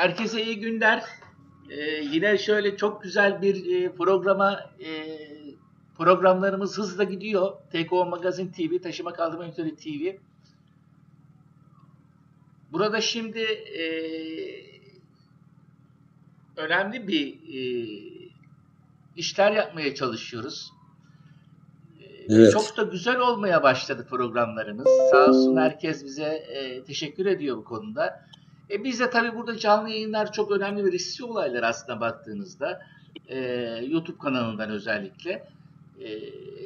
Herkese iyi günler. Ee, yine şöyle çok güzel bir e, programa e, programlarımız hızla gidiyor. TKO Magazin TV, Taşıma Kaldırma Üniteli TV. Burada şimdi e, önemli bir e, işler yapmaya çalışıyoruz. E, Evet. Çok da güzel olmaya başladı programlarımız. Sağ olsun herkes bize e, teşekkür ediyor bu konuda. E biz de tabii burada canlı yayınlar çok önemli ve riskli olaylar aslında baktığınızda. E, YouTube kanalından özellikle. E,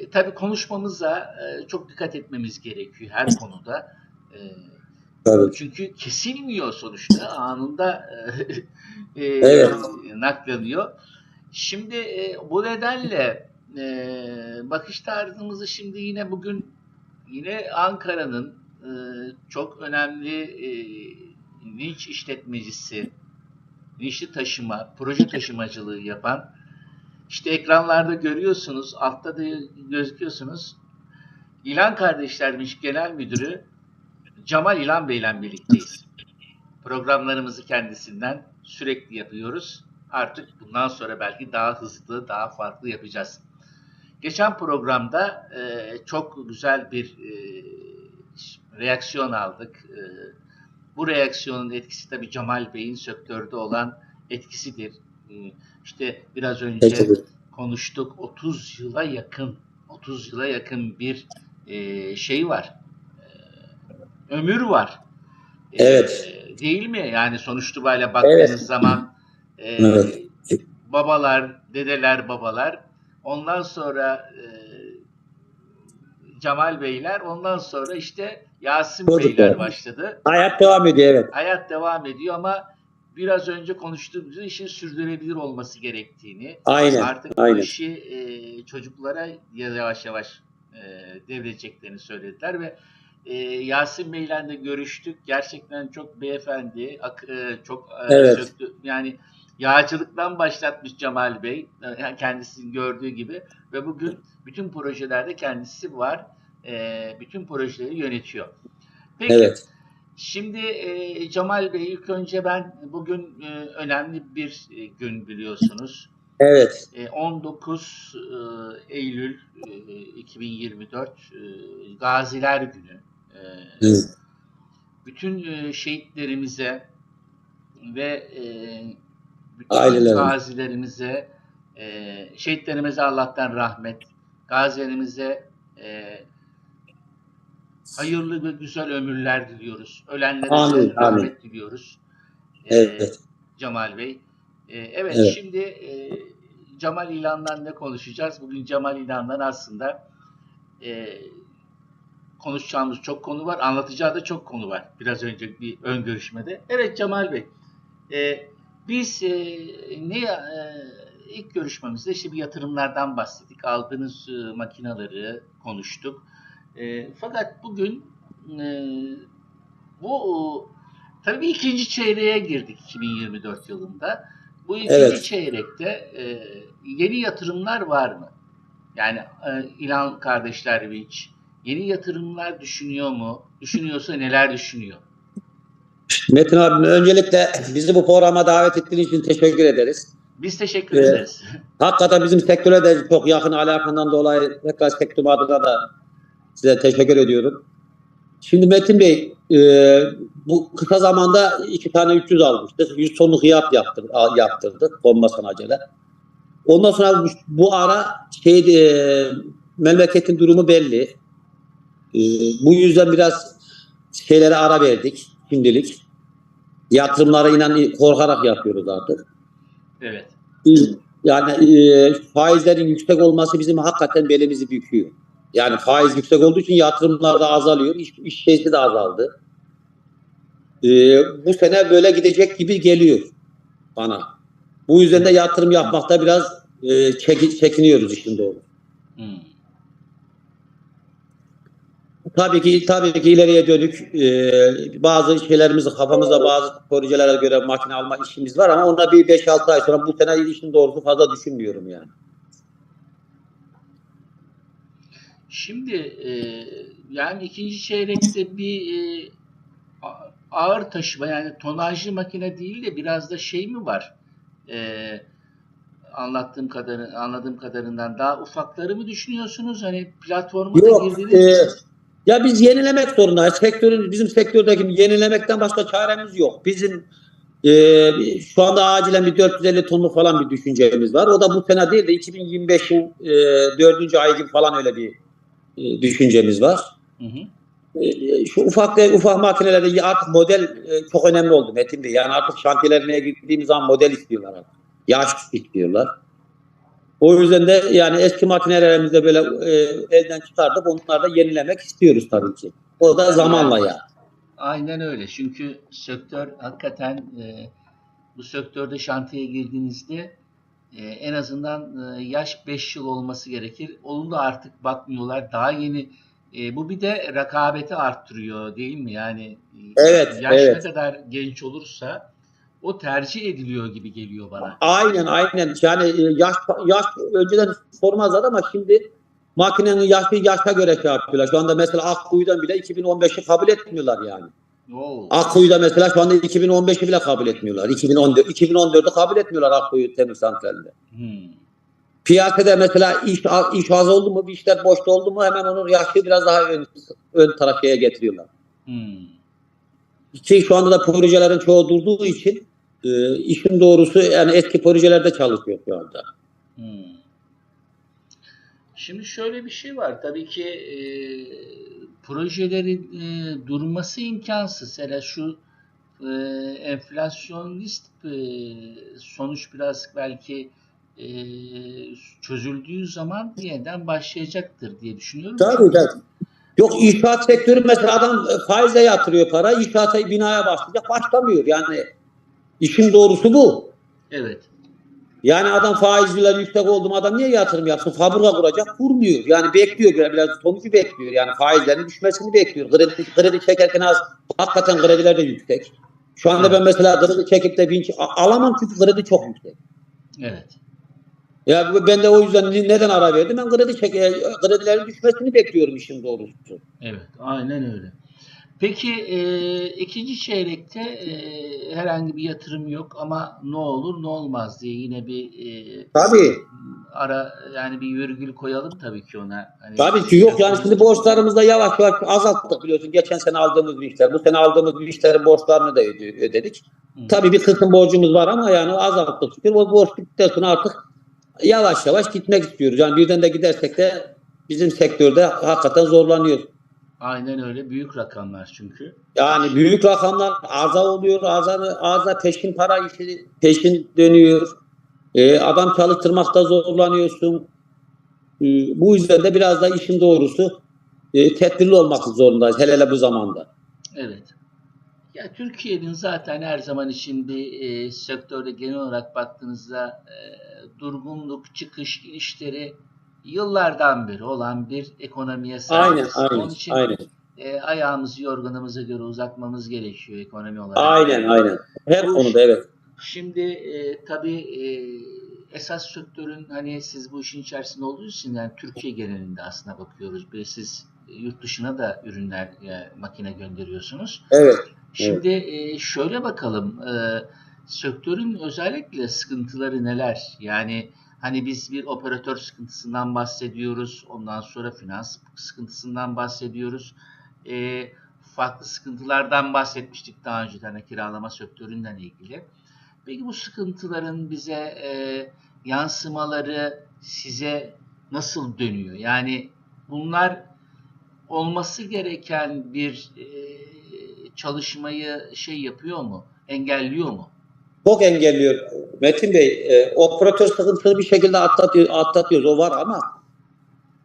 tabii konuşmamıza e, çok dikkat etmemiz gerekiyor her konuda. E, Tabii. çünkü kesilmiyor sonuçta. Anında e, e, Evet. naklanıyor. Şimdi e, bu nedenle e, bakış tarzımızı şimdi yine bugün yine Ankara'nın e, çok önemli e, vinç işletmecisi, vinçli taşıma, proje taşımacılığı yapan işte ekranlarda görüyorsunuz, altta da gözüküyorsunuz. İlan Kardeşler Vinç Genel Müdürü Cemal İlan Bey ile birlikteyiz. Programlarımızı kendisinden sürekli yapıyoruz. Artık bundan sonra belki daha hızlı, daha farklı yapacağız. Geçen programda e, çok güzel bir e, reaksiyon aldık. E, bu reaksiyonun etkisi tabii Cemal Bey'in sektörde olan etkisidir. E, işte biraz önce Teşekkür. konuştuk 30 yıla yakın 30 yıla yakın bir e, şey var. E, ömür var. E, Evet. değil mi? Yani sonuçta böyle baktığınız Evet. zaman Evet. babalar, dedeler, babalar ondan sonra Cemal Beyler ondan sonra işte Yasin Çocuklar. Beyler başladı. Hayat devam ediyor evet. Hayat devam ediyor ama biraz önce konuştuğumuz işin sürdürülebilir olması gerektiğini Aynen. artık bu aynen. işi e, çocuklara yavaş yavaş e, devredeceklerini söylediler ve e, Yasin Bey'le de görüştük. Gerçekten çok beyefendi, ak- e, çok e, Evet. söktü- yani yağcılıktan başlatmış Cemal Bey e, kendisinin gördüğü gibi ve bugün bütün projelerde kendisi var. E, bütün projeleri yönetiyor. Peki. Evet. Şimdi e, Cemal Bey ilk önce ben bugün e, önemli bir e, gün biliyorsunuz. Evet. E, 19 e, Eylül e, 2024 e, Gaziler Günü. E, bütün e, şehitlerimize ve e, bütün Ailelerine. gazilerimize, e, şehitlerimize Allah'tan rahmet, gazilerimize e, hayırlı ve güzel ömürler diliyoruz. Ölenlere Amin, amin. diliyoruz. E, Evet. Cemal Bey. E, evet, Evet. şimdi e, Cemal İlan'dan ne konuşacağız? Bugün Cemal İlan'dan aslında e, konuşacağımız çok konu var. Anlatacağı da çok konu var. Biraz önce bir ön görüşmede. Evet Cemal Bey. E, biz e, ne e, ilk görüşmemizde işte bir yatırımlardan bahsettik. Aldığınız e, makinaları konuştuk. E, fakat bugün e, bu tabii ikinci çeyreğe girdik 2024 yılında. Bu ikinci Evet. çeyrekte e, yeni yatırımlar var mı? Yani e, İlhan kardeşler hiç yeni yatırımlar düşünüyor mu? Düşünüyorsa neler düşünüyor? Metin abi öncelikle bizi bu programa davet ettiğin için teşekkür ederiz. Biz teşekkür Evet. ederiz. Hakikaten bizim sektöre de çok yakın alakandan dolayı tekrar sektörüm adına da size teşekkür ediyorum. Şimdi Metin Bey e, bu kısa zamanda iki tane 300 almıştık. 100 tonluk yap yaptır, yaptırdık bomba sanacıyla. Ondan sonra bu, bu ara şey e, memleketin durumu belli. E, bu yüzden biraz şeylere ara verdik şimdilik. Yatırımlara inan korkarak yapıyoruz artık. Evet. Yani e, faizlerin yüksek olması bizim hakikaten belimizi büküyor. Yani faiz yüksek olduğu için yatırımlar da azalıyor. İş, iş şeysi de azaldı. E, bu sene böyle gidecek gibi geliyor bana. Bu yüzden de yatırım yapmakta biraz e, çeki- çekiniyoruz işin doğru. Hmm. Tabii ki tabii ki ileriye dönük e, bazı şeylerimizi kafamızda bazı projelere göre makine alma işimiz var ama ona bir 5-6 ay sonra bu sene işin doğrusu fazla düşünmüyorum yani. Şimdi e, yani ikinci çeyrekte bir e, ağır taşıma yani tonajlı makine değil de biraz da şey mi var? Ee, anlattığım kadarı, anladığım kadarından daha ufakları mı düşünüyorsunuz? Hani platforma da Yok. girdiniz e, ya biz yenilemek zorundayız. Sektörün bizim sektördeki yenilemekten başka çaremiz yok. Bizim e, şu anda acilen bir 450 tonluk falan bir düşüncemiz var. O da bu sene değil de 2025'in e, 4. ayı gibi falan öyle bir e, düşüncemiz var. Hı hı. E, şu ufak ufak makinelerde artık model e, çok önemli oldu Metin Bey. Yani artık şantiyelerine gittiğimiz zaman model istiyorlar artık. Yaş istiyorlar. O yüzden de yani eski makinelerimizde böyle e, elden çıkardık. Onları da yenilemek istiyoruz tabii ki. O da zamanla ya. Aynen öyle. Çünkü sektör hakikaten e, bu sektörde şantiye girdiğinizde e, en azından e, yaş 5 yıl olması gerekir. Onu da artık bakmıyorlar. Daha yeni e, bu bir de rekabeti arttırıyor değil mi? Yani e, Evet, yaş evet. ne kadar genç olursa o tercih ediliyor gibi geliyor bana. Aynen aynen. Yani e, yaş yaş önceden sormazlar ama şimdi makinenin yaşı yaşa göre şey yapıyorlar. Şu anda mesela Akkuyu'dan bile 2015'i kabul etmiyorlar yani. Akkuyu'da mesela şu anda 2015'i bile kabul etmiyorlar. 2014 2014'ü kabul etmiyorlar Akkuyu Temir Santrali'nde. Hmm. Piyasada mesela iş iş az oldu mu, bir işler boşta oldu mu hemen onun yaşı biraz daha ön, ön tarafaya getiriyorlar. Hmm. Ki şu anda da projelerin çoğu durduğu için e, işin doğrusu yani eski projelerde çalışıyor şu anda. Hmm. Şimdi şöyle bir şey var. Tabii ki e, projelerin e, durması imkansız. Hele şu e, enflasyonist e, sonuç biraz belki e, çözüldüğü zaman yeniden başlayacaktır diye düşünüyorum. Tabii tabii. Yok inşaat sektörü mesela adam e, faizle yatırıyor para, inşaata binaya başlayacak, başlamıyor. Yani işin doğrusu bu. Evet. Yani adam faizler yüksek oldu mu adam niye yatırım yapsın? Fabrika kuracak, kurmuyor. Yani bekliyor biraz, sonucu bekliyor. Yani faizlerin düşmesini bekliyor. Kredi, kredi çekerken az, hakikaten krediler de yüksek. Şu anda ben mesela kredi çekip de vinç alamam çünkü kredi çok yüksek. Evet. Ya ben de o yüzden neden ara verdim? Ben kredi çek, kredilerin düşmesini bekliyorum işin doğrusu. Evet, aynen öyle. Peki e, ikinci çeyrekte e, herhangi bir yatırım yok ama ne olur ne olmaz diye yine bir e, Tabii. ara yani bir virgül koyalım tabii ki ona. Hani Tabii ki yok yani şimdi borçlarımızı da yavaş yavaş azalttık biliyorsun. Geçen sene aldığımız işler, bu sene aldığımız işlerin borçlarını da öde- ödedik. Hı. Tabii bir kısım borcumuz var ama yani azalttık şükür. O borç bittikten artık yavaş yavaş gitmek istiyoruz. Yani birden de gidersek de bizim sektörde hakikaten zorlanıyor. Aynen öyle büyük rakamlar çünkü. Yani büyük rakamlar arıza oluyor. Arıza, arıza peşin para işi peşin dönüyor. Ee, adam çalıştırmakta zorlanıyorsun. Ee, bu yüzden de biraz da işin doğrusu e, tedbirli olmak zorundayız. Hele hele bu zamanda. Evet. Ya Türkiye'nin zaten her zaman için bir e, sektörde genel olarak baktığınızda e, durgunluk, çıkış, inişleri yıllardan beri olan bir ekonomiye Aynen, sahibiz. aynen, Onun için aynen. e, ayağımızı yorganımıza göre uzatmamız gerekiyor ekonomi olarak. Aynen, aynen. Her Bu- konuda evet. Şimdi e, tabii e, esas sektörün hani siz bu işin içerisinde olduğu için yani Türkiye genelinde aslına bakıyoruz. Bir siz e, yurt dışına da ürünler, e, makine gönderiyorsunuz. Evet. Şimdi e, şöyle bakalım. E, sektörün özellikle sıkıntıları neler? Yani hani biz bir operatör sıkıntısından bahsediyoruz. Ondan sonra finans sıkıntısından bahsediyoruz. E, farklı sıkıntılardan bahsetmiştik daha önceden hani kiralama sektöründen ilgili. Peki bu sıkıntıların bize e, yansımaları size nasıl dönüyor? Yani bunlar olması gereken bir e, çalışmayı şey yapıyor mu? Engelliyor mu? Çok engelliyor. Metin Bey, e, operatör sıkıntısını bir şekilde atlatıyor, atlatıyoruz. O var ama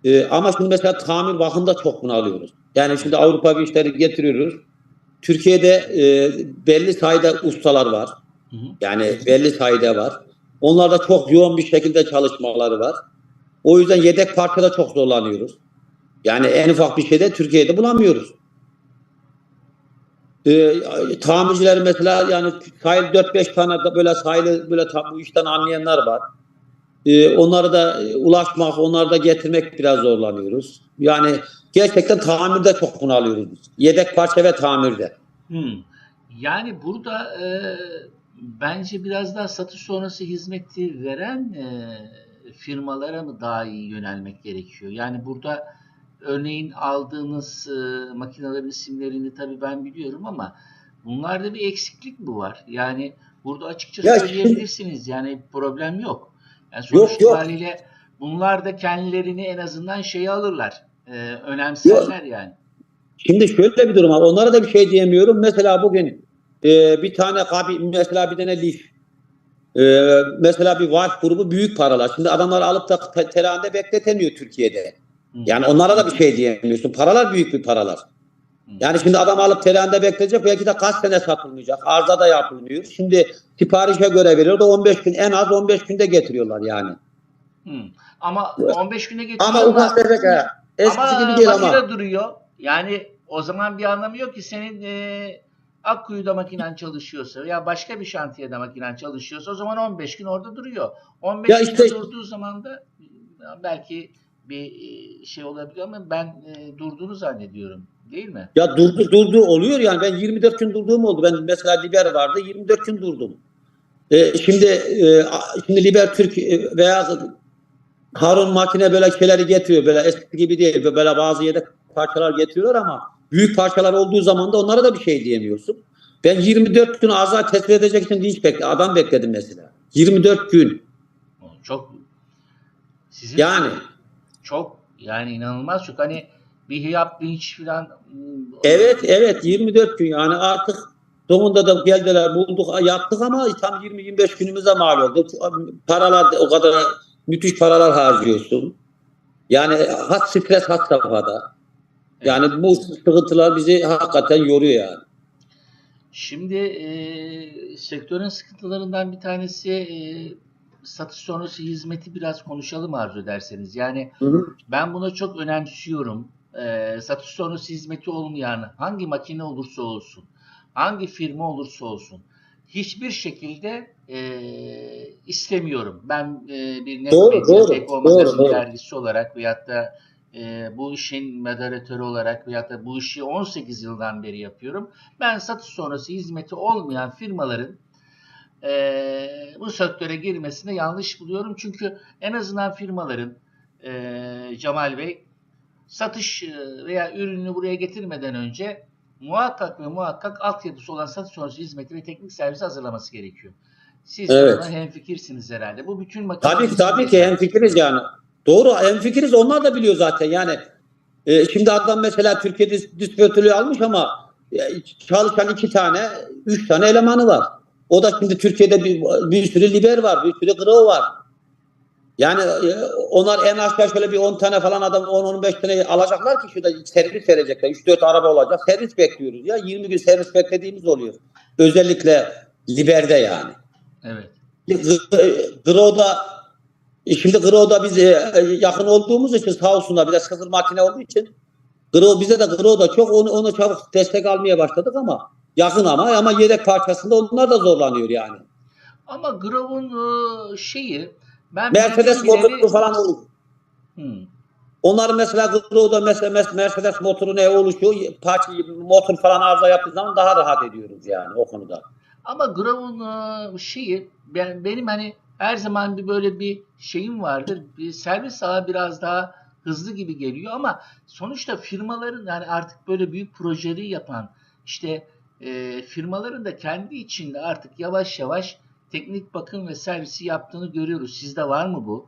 e, ama şimdi mesela tamir bakımda çok bunu alıyoruz. Yani şimdi Avrupa bir işleri getiriyoruz. Türkiye'de e, belli sayıda ustalar var. Hı hı. Yani belli sayıda var. Onlarda çok yoğun bir şekilde çalışmaları var. O yüzden yedek parçada çok zorlanıyoruz. Yani en ufak bir şeyde Türkiye'de bulamıyoruz. Ee, tamirciler mesela yani sahil 4-5 tane de böyle sahili böyle tam bu işten anlayanlar var. Ee, onları da e, ulaşmak, onları da getirmek biraz zorlanıyoruz. Yani gerçekten tamirde çok bunalıyoruz biz. Yedek parça ve tamirde. Hmm. Yani burada e, bence biraz daha satış sonrası hizmeti veren e, firmalara mı daha iyi yönelmek gerekiyor? Yani burada örneğin aldığınız e, makinelerin isimlerini tabii ben biliyorum ama bunlarda bir eksiklik mi var? Yani burada açıkça Ya söyleyebilirsiniz. Yani problem yok. Yani Yok, sonuç yok. itibariyle bunlar da kendilerini en azından şeyi alırlar. E, önemserler yani. Şimdi şöyle bir durum var. Onlara da bir şey diyemiyorum. Mesela bugün e, bir tane kabi, mesela bir tane lif, e, mesela bir valf grubu büyük paralar. Şimdi adamları alıp da te- terande bekletemiyor Türkiye'de. Yani onlara da bir şey diyemiyorsun. Paralar büyük bir paralar. Yani şimdi adam alıp terende bekleyecek belki de kaç sene satılmayacak. Arıza da yapılmıyor. Şimdi siparişe göre veriyor da 15 gün en az 15 günde getiriyorlar yani. Hı. Ama 15 güne getiriyor Ama ufak tefek ha. Eskisi ama gibi değil ama. duruyor. Yani o zaman bir anlamı yok ki senin e, Akkuyu'da makinen çalışıyorsa veya başka bir şantiyede makinen çalışıyorsa o zaman 15 gün orada duruyor. 15 Ya gün işte- durduğu zaman da belki bir e, şey olabilir ama ben e, durduğunu zannediyorum. Değil mi? Ya durdu durdu oluyor yani ben 24 gün durduğum oldu. Ben mesela Liber vardı 24 gün durdum. Ee, şimdi e, şimdi Liber Türk e, veya Harun makine böyle şeyleri getiriyor. Böyle eski gibi değil. Böyle bazı yedek parçalar getiriyorlar ama büyük parçalar olduğu zaman da onlara da bir şey diyemiyorsun. Ben 24 gün azar tespit edecek için dinç bekle, adam bekledim mesela. 24 gün. Çok sizin Yani çok yani inanılmaz çok hani bir hiyap vinç falan hmm, evet evet 24 gün yani artık sonunda da geldiler bulduk yaptık ama tam 20-25 günümüze mal oldu. Paralar o kadar müthiş paralar harcıyorsun. Yani hat stres hat safhada. Yani bu sıkıntılar bizi hakikaten yoruyor yani. Şimdi e, sektörün sıkıntılarından bir tanesi e, satış sonrası hizmeti biraz konuşalım arzu ederseniz. Yani Hı hı. ben buna çok önemsiyorum. E, satış sonrası hizmeti olmayan hangi makine olursa olsun, hangi firma olursa olsun hiçbir şekilde e, istemiyorum. Ben e, bir Doğru, Net doğru, doğru, doğru. dergisi olarak veyahut da e, bu işin moderatörü olarak veyahut da bu işi 18 yıldan beri yapıyorum. Ben satış sonrası hizmeti olmayan firmaların e, bu sektöre girmesini yanlış buluyorum. Çünkü en azından firmaların e, Cemal Bey satış veya ürünü buraya getirmeden önce muhakkak ve muhakkak altyapısı olan satış sonrası hizmeti ve teknik servisi hazırlaması gerekiyor. Siz Evet. buna hemfikirsiniz herhalde. Bu bütün makine Tabii ki tabii ki hemfikiriz yani. Doğru hemfikiriz onlar da biliyor zaten yani. E, şimdi adam mesela Türkiye'de distribütörlüğü almış ama e, çalışan iki tane, üç tane elemanı var. O da şimdi Türkiye'de bir, bir sürü liber var, bir sürü gro var. Yani e, onlar en aşağı şöyle bir 10 tane falan adam 10-15 tane alacaklar ki şurada servis verecekler. 3-4 araba olacak. Servis bekliyoruz ya. 20 gün servis beklediğimiz oluyor. Özellikle liberde yani. Evet. Gro'da e, şimdi Gro'da biz e, yakın olduğumuz için sağ olsunlar bir de sıfır makine olduğu için Gro bize de Gro'da çok onu, onu çabuk destek almaya başladık ama yakın ama ama yedek parçasında onlar da zorlanıyor yani. Ama Grov'un e, şeyi ben Mercedes motoru bileli- falan olur. Hmm. Onların mesela Gro'da mesela mes- Mercedes motoru ne oluşuyor? Parça, motor falan arıza yaptığı zaman daha rahat ediyoruz yani o konuda. Ama Grov'un e, şeyi ben, benim hani her zaman bir böyle bir şeyim vardır. Bir servis ağı biraz daha hızlı gibi geliyor ama sonuçta firmaların yani artık böyle büyük projeleri yapan işte e, firmaların da kendi içinde artık yavaş yavaş teknik bakım ve servisi yaptığını görüyoruz. Sizde var mı bu?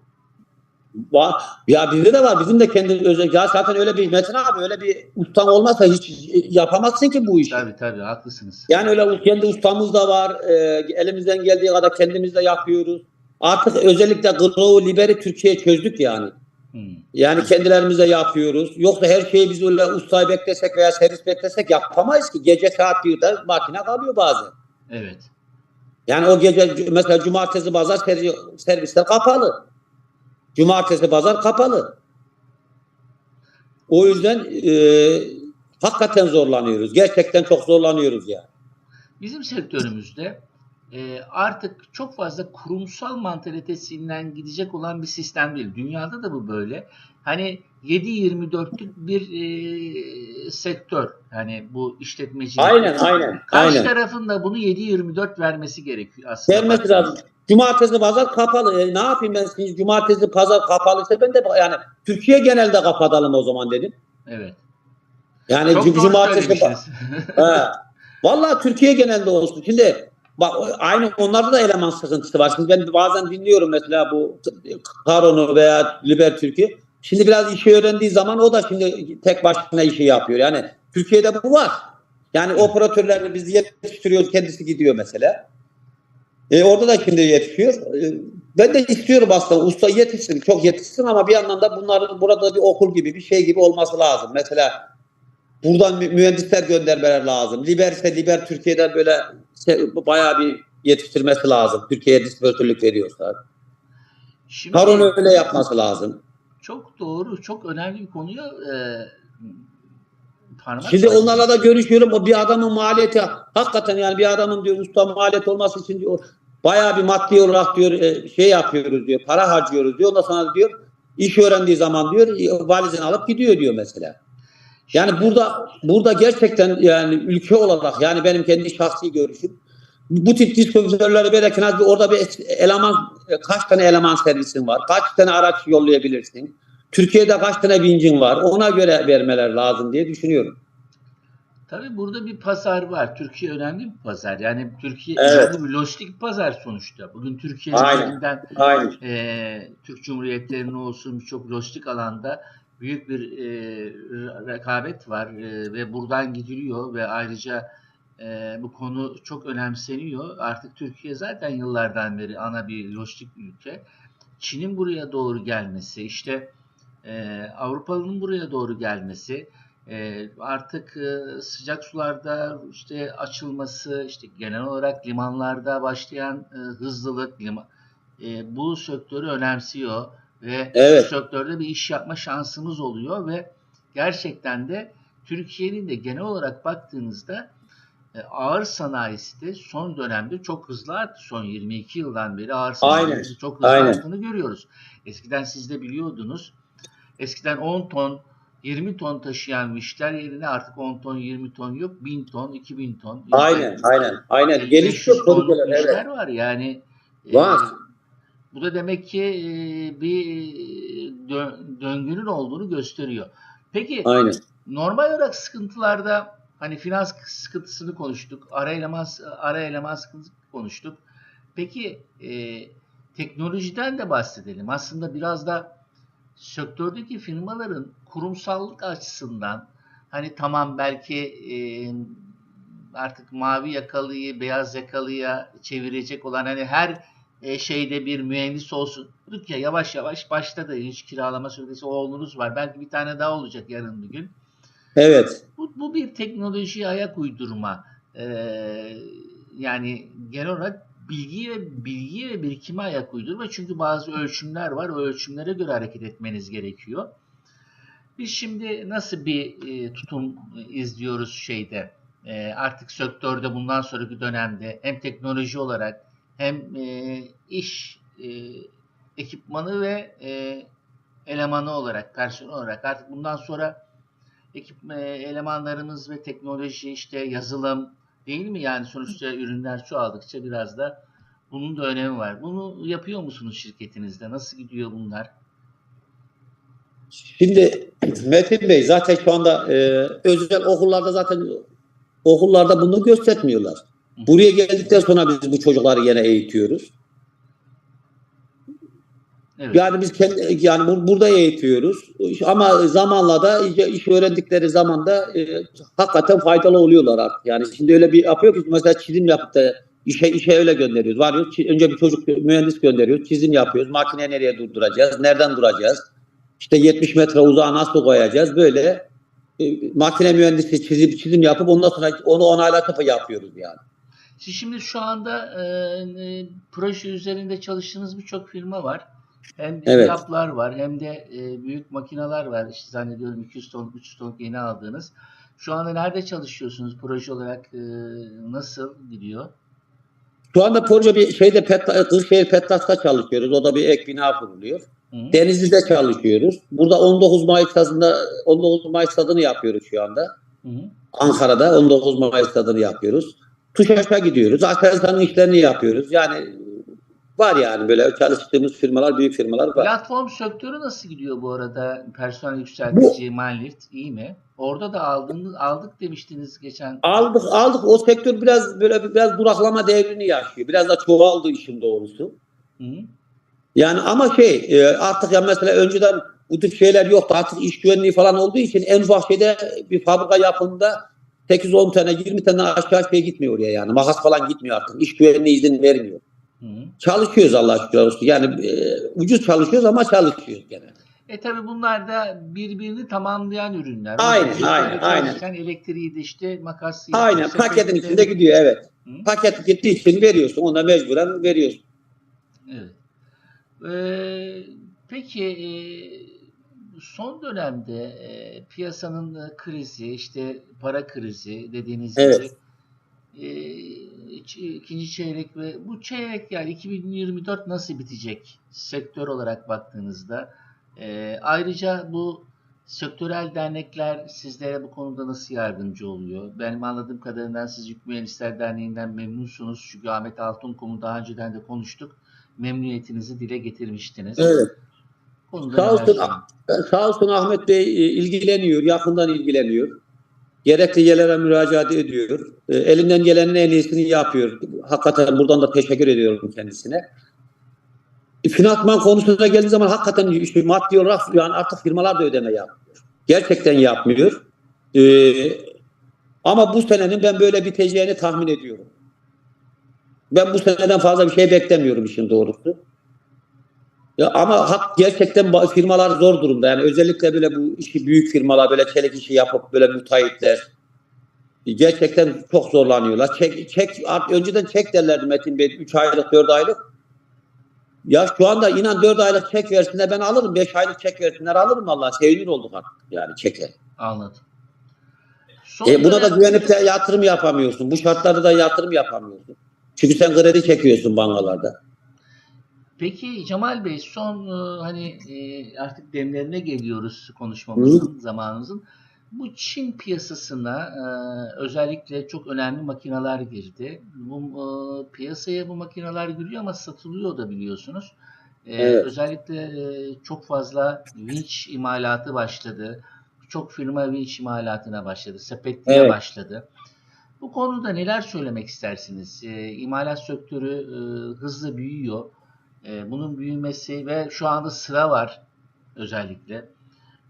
Var. Ya bizde de var. Bizim de kendi özel. Ya zaten öyle bir Metin abi öyle bir ustan olmazsa hiç yapamazsın ki bu işi. Tabii tabii haklısınız. Yani öyle kendi ustamız da var. E, elimizden geldiği kadar kendimiz de yapıyoruz. Artık özellikle Grow Liber'i Türkiye'ye çözdük yani. Yani kendilerimize yapıyoruz. Yoksa her şeyi biz öyle ustayı beklesek veya servis beklesek yapamayız ki. Gece saat 1'de makine kalıyor bazen. Evet. Yani o gece mesela cumartesi pazar servis- servisler kapalı. Cumartesi pazar kapalı. O yüzden e, hakikaten zorlanıyoruz. Gerçekten çok zorlanıyoruz ya. Bizim sektörümüzde e, artık çok fazla kurumsal mantalitesinden gidecek olan bir sistem değil. Dünyada da bu böyle. Hani 7-24'lük bir e, sektör. Hani bu işletmecilik. Aynen aynen. Karşı aynen. tarafın da bunu 7-24 vermesi gerekiyor aslında. Vermesi lazım. Cumartesi pazar kapalı. E, ne yapayım ben şimdi cumartesi pazar kapalıysa ben de yani Türkiye genelde kapatalım o zaman dedim. Evet. Yani Çok cum- cumartesi. He. Vallahi Türkiye genelde olsun. Şimdi bak aynı onlarda da eleman sıkıntısı var. Şimdi ben bazen dinliyorum mesela bu Karon'u veya Liber Türkiye. Şimdi biraz işi öğrendiği zaman o da şimdi tek başına işi yapıyor. Yani Türkiye'de bu var. Yani operatörlerini biz yetiştiriyoruz kendisi gidiyor mesela. E, orada da şimdi yetişiyor. E, ben de istiyorum aslında usta yetişsin, çok yetişsin ama bir yandan da bunların burada bir okul gibi bir şey gibi olması lazım. Mesela buradan mü- mühendisler göndermeler lazım. Liber ise Liber Türkiye'den böyle se- bayağı bir yetiştirmesi lazım. Türkiye'ye distribütörlük veriyorsa. Şimdi Karun öyle yapması lazım. çok doğru, çok önemli bir konuya e, parmak Şimdi onlarla da görüşüyorum. O bir adamın maliyeti hakikaten yani bir adamın diyor usta maliyet olması için diyor bayağı bir maddi olarak diyor e, şey yapıyoruz diyor. Para harcıyoruz diyor. Ondan sonra diyor iş öğrendiği zaman diyor valizini alıp gidiyor diyor mesela. Yani burada burada gerçekten yani ülke olarak yani benim kendi şahsi görüşüm bu tip distribütörleri bir orada bir eleman kaç tane eleman servisin var? Kaç tane araç yollayabilirsin? Türkiye'de kaç tane vincin var? Ona göre vermeler lazım diye düşünüyorum. Tabii burada bir pazar var. Türkiye önemli bir pazar. Yani Türkiye Evet. önemli bir lojistik pazar sonuçta. Bugün Türkiye'nin Aynen. elinden Aynen. e, Türk Cumhuriyetlerinin olsun birçok lojistik alanda büyük bir e, rekabet var e, ve buradan gidiliyor ve ayrıca e, bu konu çok önemseniyor. Artık Türkiye zaten yıllardan beri ana bir lojistik ülke. Çin'in buraya doğru gelmesi, işte e, Avrupa'nın buraya doğru gelmesi, e, artık e, sıcak sularda işte açılması, işte genel olarak limanlarda başlayan e, hızlılık, lima, e, bu sektörü önemsiyor ve Evet. bu sektörde bir iş yapma şansımız oluyor ve gerçekten de Türkiye'nin de genel olarak baktığınızda e, ağır sanayisi de son dönemde çok hızlı arttı. Son 22 yıldan beri ağır sanayisi çok hızlı Aynen. arttığını görüyoruz. Eskiden siz de biliyordunuz. Eskiden 10 ton 20 ton taşıyan işler yerine artık 10 ton 20 ton yok. 1000 ton 2000 ton. Aynen, aynen, aynen. 500 Gelişiyor tonluk projeler, işler evet. var yani. e, Var. Bu da demek ki e, bir dö- döngünün olduğunu gösteriyor. Peki Aynen. normal olarak sıkıntılarda hani finans sıkıntısını konuştuk, ara eleman ara eleman sıkıntısını konuştuk. Peki e, teknolojiden de bahsedelim. Aslında biraz da sektördeki firmaların kurumsallık açısından hani tamam belki e, artık mavi yakalıyı beyaz yakalıya çevirecek olan hani her e, şeyde bir mühendis olsun. Dedik ya yavaş yavaş başladı. Hiç kiralama süresi oğlunuz var. Belki bir tane daha olacak yarın bir gün. Evet. Bu, bu bir teknolojiye ayak uydurma. Ee, yani genel olarak bilgiye ve bilgiye ve birikime ayak uydurma. Çünkü bazı ölçümler var. O ölçümlere göre hareket etmeniz gerekiyor. Biz şimdi nasıl bir e, tutum izliyoruz şeyde? E, artık sektörde bundan sonraki dönemde hem teknoloji olarak hem e, iş e, ekipmanı ve e, elemanı olarak, personel olarak artık bundan sonra ekip e, elemanlarımız ve teknoloji işte yazılım değil mi yani sonuçta ürünler çoğaldıkça biraz da bunun da önemi var. Bunu yapıyor musunuz şirketinizde? Nasıl gidiyor bunlar? Şimdi Metin Bey zaten şu anda e, özel okullarda zaten okullarda bunu göstermiyorlar. Buraya geldikten sonra biz bu çocukları yine eğitiyoruz. Evet. Yani biz kendi yani bu- burada eğitiyoruz. Ama zamanla da iş, öğrendikleri zaman da e, hakikaten faydalı oluyorlar artık. Yani şimdi öyle bir yapıyor ki mesela çizim yapıp da işe işe öyle gönderiyoruz. Varıyoruz. Önce bir çocuk mühendis gönderiyoruz. Çizim yapıyoruz. Makine nereye durduracağız? Nereden duracağız? İşte 70 metre uzağa nasıl koyacağız? Böyle e, makine mühendisi çizim çizim yapıp ondan sonra onu onaylatıp yapıyoruz yani. Siz şimdi şu anda e, e, proje üzerinde çalıştığınız birçok firma var. Hem Evet. yaplar var hem de e, büyük makineler var. İşte zannediyorum 200 ton, 300 ton yeni aldığınız. Şu anda nerede çalışıyorsunuz proje olarak? e, nasıl gidiyor? Şu anda proje bir şeyde Petla, Kırşehir Petlas'ta çalışıyoruz. O da bir ek bina kuruluyor. Hı. Denizli'de çalışıyoruz. Burada 19 Mayıs stadında 19 Mayıs stadını yapıyoruz şu anda. Hı. Ankara'da 19 Mayıs stadını yapıyoruz. Tuşaş'a gidiyoruz. Aselsan'ın işlerini yapıyoruz. Yani var yani böyle çalıştığımız firmalar, büyük firmalar var. Platform sektörü nasıl gidiyor bu arada? Personel yükseltici, Manlift iyi mi? Orada da aldınız, aldık demiştiniz geçen. Aldık aldık o sektör biraz böyle biraz duraklama devrini yaşıyor. Biraz da çoğaldı işin doğrusu. Hı. Yani ama şey e, artık ya mesela önceden bu tip şeyler yoktu. Artık iş güvenliği falan olduğu için en ufak şeyde bir fabrika yapımında 8-10 tane 20 tane aşağı şey gitmiyor oraya yani. Makas falan gitmiyor artık. İş güvenliği izin vermiyor. Hı. Çalışıyoruz Allah şükür olsun. Yani e, ucuz çalışıyoruz ama çalışıyoruz gene. E tabi bunlar da birbirini tamamlayan ürünler. Aynen, Burada aynen, aynen. Elektriği de işte makas. Aynen paketin içinde gidiyor evet. Hı? Paket gittiği için veriyorsun. Ona mecburen veriyorsun. Evet. Ee, peki e, son dönemde e, piyasanın e, krizi, işte para krizi dediğiniz Evet. gibi e, ikinci çeyrek ve bu çeyrek yani 2024 nasıl bitecek sektör olarak baktığınızda? E, ayrıca bu sektörel dernekler sizlere bu konuda nasıl yardımcı oluyor? Benim anladığım kadarıyla siz Yük Mühendisler Derneği'nden memnunsunuz. Çünkü Ahmet Altunkum'u daha önceden de konuştuk. Memnuniyetinizi dile getirmiştiniz. Evet. Sağ olsun, sağ olsun Ahmet Bey e, ilgileniyor, yakından ilgileniyor. Gerekli yerlere müracaat ediyor. E, Elinden gelenin en iyisini yapıyor. Hakikaten buradan da teşekkür ediyorum kendisine. E, Finansman konusuna geldiği zaman hakikaten işte maddi olarak yani artık firmalar da ödeme yapmıyor. Gerçekten yapmıyor. E, ama bu senenin ben böyle biteceğini tahmin ediyorum. Ben bu seneden fazla bir şey beklemiyorum işin doğrusu. Ama hak gerçekten firmalar zor durumda. Yani özellikle böyle bu işi büyük firmalar böyle çelik işi yapıp böyle müteahhitler gerçekten çok zorlanıyorlar. Çek, çek art- önceden çek derlerdi Metin Bey 3 aylık 4 aylık. Ya şu anda inan 4 aylık çek versinler ben alırım. 5 aylık çek versinler alırım Allah. Sevinir olduk artık yani çeke. Anladım. Son E buna da güvenip de yatırım yapamıyorsun. Bu şartlarda da yatırım yapamıyorsun. Çünkü sen kredi çekiyorsun bankalarda. Peki Cemal Bey son e, hani e, artık demlerine geliyoruz konuşmamızın, zamanımızın. Bu Çin piyasasına e, özellikle çok önemli makineler girdi. Bu piyasaya bu makineler giriyor ama satılıyor da biliyorsunuz. Evet. Özellikle çok fazla vinç imalatı başladı. Çok firma vinç imalatına başladı. Sepetliğe Evet. başladı. Bu konuda neler söylemek istersiniz? İmalat sektörü hızlı büyüyor. E, bunun büyümesi ve şu anda sıra var özellikle.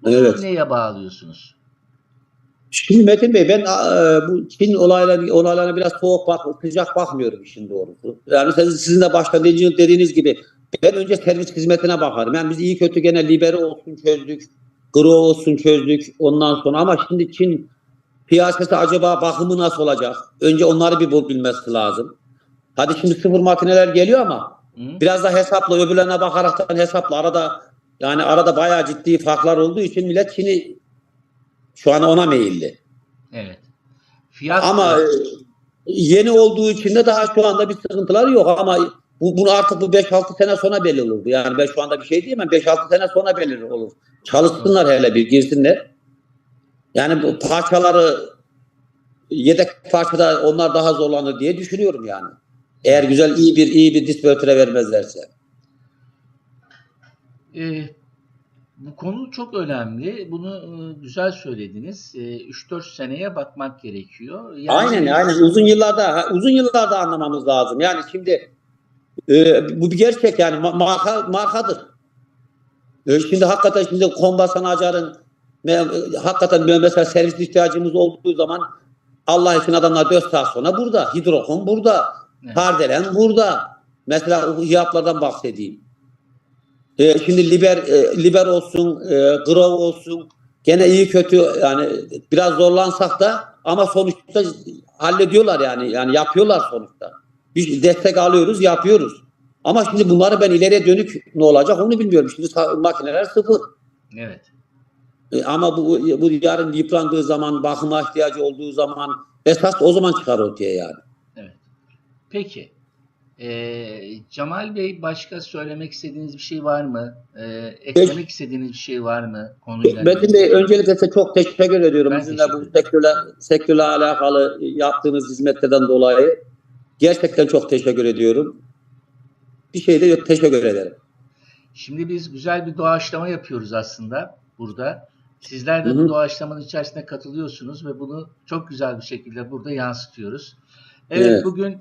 Bunu Evet. neye bağlıyorsunuz? Şimdi Metin Bey ben e, bu Çin olayları, olaylarına biraz soğuk bak, sıcak bakmıyorum işin doğrusu. Yani sizin, sizin de başta dediğiniz, gibi ben önce servis hizmetine bakarım. Yani biz iyi kötü gene libero olsun çözdük, gro olsun çözdük ondan sonra ama şimdi Çin piyasası acaba bakımı nasıl olacak? Önce onları bir bul- bilmesi lazım. Hadi şimdi sıfır makineler geliyor ama? Biraz da hesapla öbürlerine bakaraktan hesapla arada yani arada bayağı ciddi farklar olduğu için millet Çin'i şu an ona meyilli. Evet. Fiyat Ama e, yeni olduğu için de daha şu anda bir sıkıntılar yok ama bu, bunu artık bu 5-6 sene sonra belli olurdu. Yani ben şu anda bir şey diyemem. 5-6 sene sonra belli olur. Çalışsınlar hele bir girsinler. Yani bu parçaları yedek parçada onlar daha zorlanır diye düşünüyorum yani. Eğer güzel iyi bir iyi bir distribütöre vermezlerse. e, bu konu çok önemli. Bunu e, güzel söylediniz. E, 3-4 seneye bakmak gerekiyor. Yani- Aynen aynen uzun yıllarda uzun yıllarda anlamamız lazım. Yani şimdi e, bu bir gerçek yani ma- marka markadır. E, şimdi hakikaten şimdi Kombasan Acar'ın me- hakikaten mesela servis ihtiyacımız olduğu zaman Allah için adamlar 4 saat sonra burada. Hidrokon burada. Evet. Kardelen burada. Mesela o hiyaplardan bahsedeyim. E, şimdi liber e, liber olsun, e, grov olsun gene iyi kötü yani biraz zorlansak da ama sonuçta hallediyorlar yani yani yapıyorlar sonuçta. Bir destek alıyoruz, yapıyoruz. Ama şimdi bunları ben ileriye dönük ne olacak onu bilmiyorum. Şimdi makineler sıfır. Evet. E, ama bu, bu yarın yıprandığı zaman, bakıma ihtiyacı olduğu zaman esas o zaman çıkar ortaya yani. Peki. Ee, Cemal Bey başka söylemek istediğiniz bir şey var mı? Ee, eklemek istediğiniz bir şey var mı konuyla? Metin Bey öncelikle size çok teşekkür ediyorum. Ben Bizimle teşekkür bu sektörle, sektörle alakalı yaptığınız hizmetlerden dolayı gerçekten çok teşekkür ediyorum. Bir şey de yok. Teşekkür ederim. Şimdi biz güzel bir doğaçlama yapıyoruz aslında burada. Sizler de Hı bu doğaçlamanın içerisine katılıyorsunuz ve bunu çok güzel bir şekilde burada yansıtıyoruz. Evet, Evet. bugün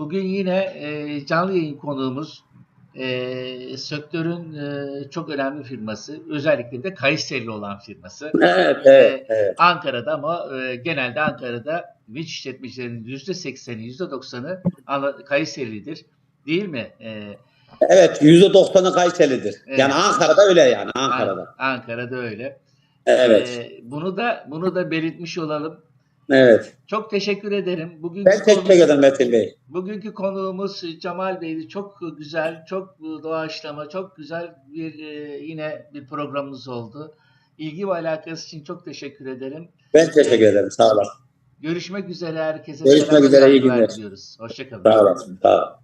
bugün yine e, canlı yayın konuğumuz e, sektörün e, çok önemli firması, özellikle de Kayseri'li olan firması. Evet, evet, evet. Ankara'da ama e, genelde Ankara'da vinç işletmecilerinin %80'i, %90'ı Ana- Kayseri'lidir. Değil mi? E, Evet, %90'ı Kayseri'dir. Evet. Yani Ankara'da öyle yani, Ankara'da. An- Ankara'da öyle. Evet, E, bunu da bunu da belirtmiş olalım. Evet. Çok teşekkür ederim. Bugün Ben teşekkür ederim Metin Bey. Bugünkü konuğumuz Cemal Bey'di. Çok güzel, çok doğaçlama, çok güzel bir e, yine bir programımız oldu. İlgi ve alakası için çok teşekkür ederim. Ben teşekkür ederim. Sağ olasın. Görüşmek üzere herkese. Görüşmek üzere, iyi günler. diliyoruz. Hoşçakalın. Sağ olasın. Sağ ol.